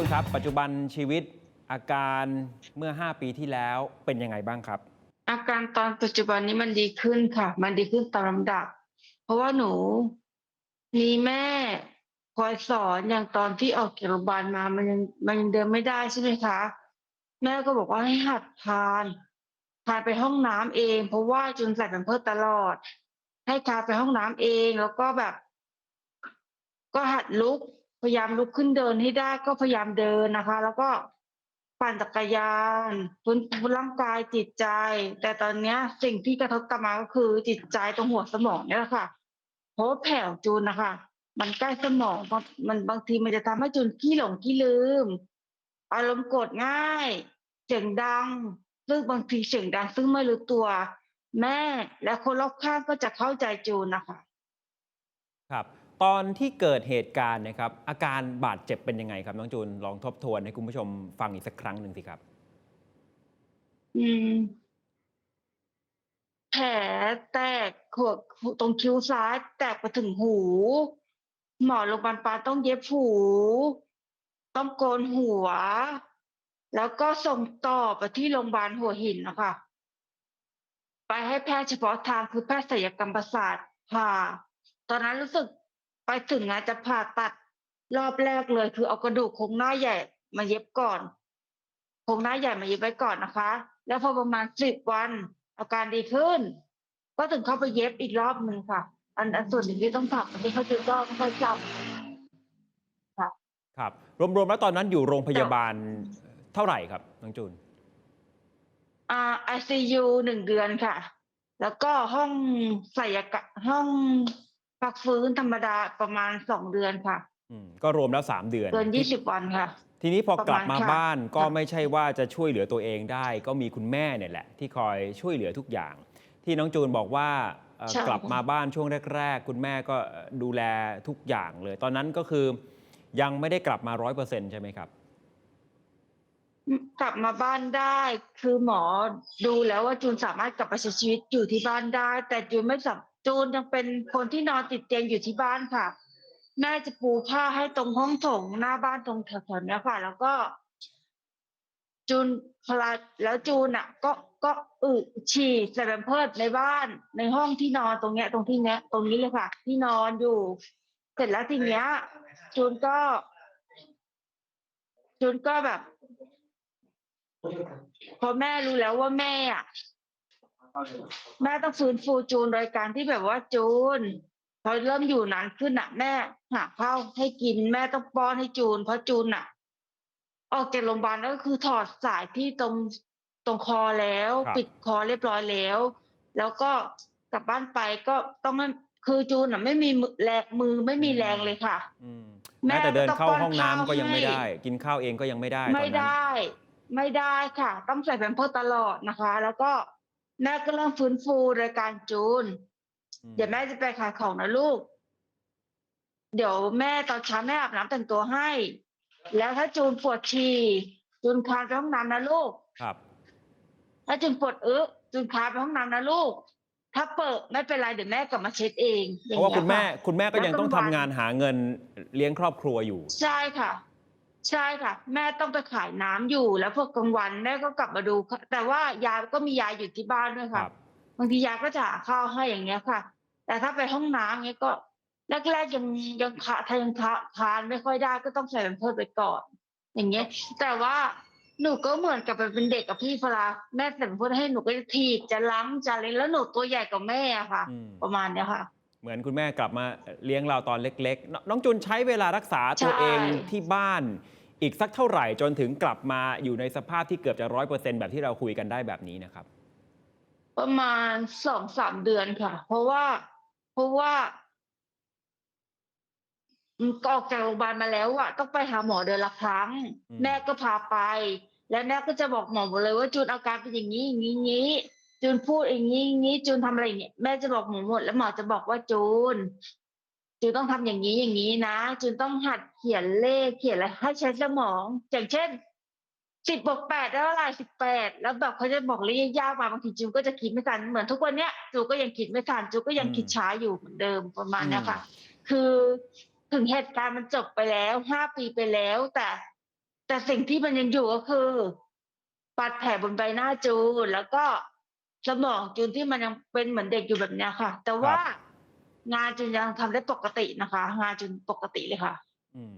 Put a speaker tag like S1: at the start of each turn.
S1: จูนครับ ปัจจุบันชีวิตอาการเมื่อ 5 ปีที่แล้วเป็นยังไงบ้างครับ
S2: อาการตอนปัจจุบันนี้มันดีขึ้นค่ะ มันดีขึ้นตามลำดับ เพราะว่าหนูมีแม่คอยสอนอย่างตอนที่ออกจากโรงพยาบาลมา มันยังมันยังเดินไม่ได้ใช่ไหมคะ แม่ก็บอกว่าให้หัดทานทานไปห้องน้ำเอง เพราะว่าจุนใส่แผ่นเพิร์สตลอด ให้ทานไปห้องน้ำเองแล้วก็แบบ ก็หัดลุก พยายามลุกขึ้นเดินให้ได้ก็พยายามเดินนะคะ แล้วก็ปั่นจักรยานฟื้นฟูร่างกายจิตใจ แต่ตอนเนี้ยสิ่งที่กระทบกลับมาก็คือจิตใจตรงหัวสมองเนี่ยแหละค่ะเพราะแผลของจูนนะคะ มันใกล้สมองมันมันบางทีมันจะทำให้จูนขี้หลงขี้ลืม อารมณ์โกรธง่าย เสียงดัง ซึ่งบางทีเสียงดัง ซึ่งไม่รู้ตัว แม่และคนรอบข้างก็จะเข้าใจจูนนะคะ
S1: ครับ ตอนที่เกิดเหตุการณ์นะครับ อาการบาดเจ็บเป็นยังไงครับน้องจูนลองทบทวนให้คุณผู้ชมฟังอีกสักครั้งหนึ่งสิครับ
S2: อืม แผลแตกขวตรงคิ้วซ้ายแตกไปถึงหู หมอโรงพยาบาลปาต้องเย็บหู ต้องโกนหัว แล้วก็ส่งต่อไปที่โรงพยาบาลหัวหินนะคะไปให้แพทย์เฉพาะทางคือแพทย์ศัลยกรรมประสาทผ่าตอนนั้นรู้สึก ไปถึงงานจะผ่าตัดรอบแรกเลย คือเอากระดูกโครงหน้าใหญ่มาเย็บก่อนโครงหน้าใหญ่มาเย็บไว้ก่อนนะคะ แล้วพอประมาณสิบวันอาการดีขึ้น ก็ถึงเข้าไปเย็บอีกรอบหนึ่งค่ะ อันอันส่วนหนึ่งที่ต้องฝากอันนี้เขาจะก็ไม่ค่อยจ
S1: ครับ รวมๆแล้วตอนนั้นอยู่โรงพยาบาลเท่าไหร่ครับน้องจูนำ
S2: อ่าไอซียูหนึ่งเดือนค่ะ แล้วก็ห้องศัลยกรรมห้อง พักฟื้นธรรมดาประมาณสองเดือนค่ะ
S1: อืมก็รวมแล้ว 3 เดือน
S2: เกินยี่สิบวันค่ะ
S1: ทีนี้พอกลับมา
S2: ประมาณค่ะ
S1: บ้านก็
S2: ค่ะ
S1: ไม่ใช่ว่าจะช่วยเหลือตัวเองได้ ก็มีคุณแม่เนี่ยแหละ ที่คอยช่วยเหลือทุกอย่าง ที่น้องจูนบอกว่าเอ่อ
S2: ใช่
S1: กลับมาบ้านช่วงแรก ๆ คุณแม่ก็ดูแลทุกอย่างเลย ตอนนั้นก็คือยังไม่ได้กลับมาร้อยเปอร์เซ็นต์ใช่ไหมครับ
S2: กลับมาบ้านได้ คือหมอดูแล้วว่าจูนสามารถกลับไปใช้ชีวิตอยู่ที่บ้านได้ แต่จูนไม่สัม จูนยังเป็นคนที่นอนติดเตียงอยู่ที่บ้านค่ะ แม่จะปูผ้าให้ตรงห้องโถงหน้าบ้านตรงแถวๆเนี้ยค่ะ แล้วก็ จูนพลาแล้วจูนอะ ก็ก็อึฉี่ใส่แผ่นเพิดในบ้านในห้องที่นอนตรงเนี้ย ตรงที่เนี้ย ตรงนี้เลยค่ะ ที่นอนอยู่ เสร็จแล้วทีเนี้ย จูนก็ จูนก็แบบพอแม่รู้แล้วว่าแม่อะ แม่ต้องฟื้นฟูจูนโดยการที่แบบว่าจูน พอเริ่มอยู่นานขึ้นอะ แม่หาข้าวให้กินแม่ต้องป้อนให้จูน เพราะจูนอะ ออกจากโรงพยาบาลแล้วก็คือถอดสายที่ตรงตรงคอแล้ว ปิดคอเรียบร้อยแล้ว แล้วก็กลับบ้านไปก็ต้องไม่คือจูนอะ ไม่มีแรงมือไม่มีแรงเลยค่ะ
S1: อื
S2: แม่
S1: แม้แต่เดินเข้าห้องน้ำ
S2: ข้า
S1: ก็ยังไม่ได้ กินข้าวเองก็ยังไม่ได้
S2: ไม่ได้ ไม่ได้ค่ะ ต้องใส่แผ่นเพิร์ตลอดนะคะ แล้วก็ แม่ก็เริ่มฟื้นฟูโดยการจูน
S1: อืม
S2: เดี๋ยวแม่จะไปขายของนะลูก เดี๋ยวแม่ตอนเช้าแม่อาบน้ำแต่งตัวให้ แล้วถ้าจูนปวดฉี่จูนคลานไปห้องน้ำนะลูก
S1: ครับ
S2: ถ้าจูนปวดอึจูนคลานไปห้องน้ำนะลูก ถ้าเปิดไม่เป็นไรเดี๋ยวแม่กลับมาเช็ดเองอ
S1: เพ
S2: ย่ง
S1: ราะว่า
S2: งี้ย
S1: คุณแม่ะคุณแม่ก็ยังต้องทำงานหาเงินเลี้ยงครอบครัวอยู่
S2: ใช่ค่ะ ใช่ค่ะ แม่ต้องไปขายน้ำอยู่แล้วพวกกลางวันแม่ก็กลับมาดูค่ะแต่ว่ายายก็มียายอยู่ที่บ้านด้วย
S1: ค
S2: ค่ะ
S1: รับ
S2: บางทียายก็จะหาข้าวให้อย่างเงี้ยค่ะ แต่ถ้าไปห้องน้ำเงี้ยก็แรกๆยังยังขาทยังทาทานไม่ค่อยได้ก็ต้องใส่แผ่นเพิร์สไปก่อน อย่างเงี้ย แต่ว่าหนูก็เหมือนกับเป็นเด็กกับพี่เวลาแม่ใส่แผ่นเพิร์สให้หนูก็จะถีบจะล้ำจะอะไรแล้วหนูตัวใหญ่กว่าแม่อะค่ะ
S1: อืม
S2: ประมาณเนี้ยค่ะ
S1: เหมือนคุณแม่กลับมาเลี้ยงเราตอนเล็กๆนน้องจุนใช้เวลารักษาตัว
S2: ใช่
S1: เองที่บ้าน อีกสักเท่าไหร่จนถึงกลับมาอยู่ในสภาพที่เกือบจะร้อยเปอร์เซ็นแบบที่เราคุยกันได้แบบนี้นะครับ
S2: ประมาณสองสามเดือนค่ะ เพราะว่า เพราะว่าอืมก็ออกจากโรงพยาบาลมาแล้วอะต้องไปหาหมอเดือนละครั้ง
S1: อืม
S2: แม่ก็พาไป แล้วแม่ก็จะบอกหมอหมดเลยว่าจูนอาการเป็นอย่างนี้อย่างนี้อย่างนี้ จูนพูดอย่างนี้อย่างนี้จูนทำอะไรอย่างเงี้ยแม่จะบอกหมอหมดแล้วหมอจะบอกว่าจูนจูนต้องทำอย่างนี้อย่างนี้นะจูนต้องหัดเขียนเลขเขียนอะไรให้ใช้สมอง อย่างเช่นสิบบวกแปดได้เท่าไหร่สิบแปดแล้วแบบเขาจะบอกเลขยากๆมาบางทีจูนก็จะคิดไม่ทันเหมือนทุกวันเนี้ยจูนก็ยังคิดไม่ทันจูนก็ยัง
S1: อืม
S2: คิดช้าอยู่เหมือนเดิมประมาณเนี้ยค่ะ
S1: อืม
S2: คือถึงเหตุการณ์มันจบไปแล้วห้าปีไปแล้ว แต่ แต่สิ่งที่มันยังอยู่ก็คือบาดแผลบนใบหน้าจูนแล้วก็ สมองจูนที่มันยังเป็นเหมือนเด็กอยู่แบบเนี้ยค่ะ แต่ว่างานจูนยังทำได้ปกตินะคะ งานจูนปกติเลยค่ะ
S1: อืม